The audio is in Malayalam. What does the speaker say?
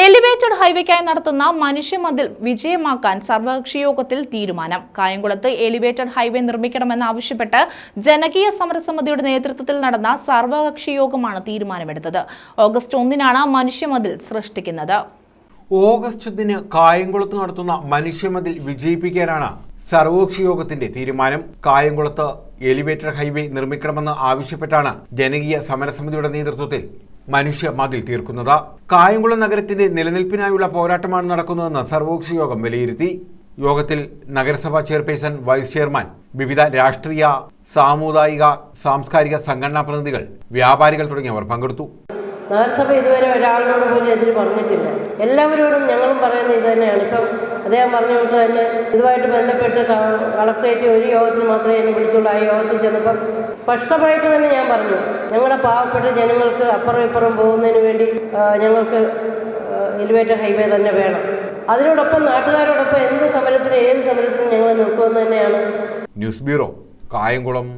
എലിവേറ്റഡ് ഹൈവേക്കായി നടത്തുന്ന മനുഷ്യമതിൽ വിജയമാക്കാൻ സർവകക്ഷി യോഗത്തിൽ തീരുമാനം. കായംകുളത്ത് എലിവേറ്റഡ് ഹൈവേ നിർമ്മിക്കണമെന്നാവശ്യപ്പെട്ട് ജനകീയ സമരസമിതിയുടെ നേതൃത്വത്തിൽ നടന്ന സർവകക്ഷി യോഗമാണ് തീരുമാനമെടുത്തത്. ഓഗസ്റ്റ് ഒന്നിനാണ് മനുഷ്യമതിൽ സൃഷ്ടിക്കുന്നത്. ഓഗസ്റ്റ് ഒന്നിന് കായംകുളത്ത് നടത്തുന്ന മനുഷ്യമതിൽ വിജയിപ്പിക്കാനാണ് സർവകക്ഷി യോഗത്തിന്റെ തീരുമാനം. കായംകുളത്ത് എലിവേറ്റഡ് ഹൈവേ നിർമ്മിക്കണമെന്ന് ആവശ്യപ്പെട്ടാണ് ജനകീയ സമരസമിതിയുടെ നേതൃത്വത്തിൽ മനുഷ്യ മതിൽ തീർക്കുന്നത്. കായംകുളം നഗരത്തിന്റെ നിലനിൽപ്പിനായുള്ള പോരാട്ടമാണ് നടക്കുന്നതെന്ന് സർവകക്ഷി യോഗം വിലയിരുത്തി. യോഗത്തിൽ നഗരസഭാ ചെയർപേഴ്സൺ വൈസ് ചെയർമാൻ വിവിധ രാഷ്ട്രീയ സാമുദായിക സാംസ്കാരിക സംഘടനാ പ്രതിനിധികൾ വ്യാപാരികൾ തുടങ്ങിയവർ പങ്കെടുത്തു. നഗരസഭ ഇതുവരെ ഒരാളിനോട് പോലും എതിര് പറഞ്ഞിട്ടില്ല. എല്ലാവരോടും ഞങ്ങളും പറയുന്നത് ഇത് തന്നെയാണ്. ഇപ്പം അദ്ദേഹം പറഞ്ഞുകൊണ്ട് തന്നെ ഇതുമായിട്ട് ബന്ധപ്പെട്ട് കളക്ടറേറ്റ് ഒരു യോഗത്തിൽ മാത്രമേ എന്നെ വിളിച്ചുള്ളൂ. ആ യോഗത്തിൽ ചെന്നപ്പം സ്പഷ്ടമായിട്ട് തന്നെ ഞാൻ പറഞ്ഞു. ഞങ്ങളുടെ പാവപ്പെട്ട ജനങ്ങൾക്ക് അപ്പുറം ഇപ്പുറം പോകുന്നതിന് വേണ്ടി ഞങ്ങൾക്ക് എലിവേറ്റർ ഹൈവേ തന്നെ വേണം. അതിനോടൊപ്പം നാട്ടുകാരോടൊപ്പം എന്ത് സമരത്തിനും ഏത് സമരത്തിനും ഞങ്ങൾ നിൽക്കുമെന്ന് തന്നെയാണ്. News bureau Kayamkulam.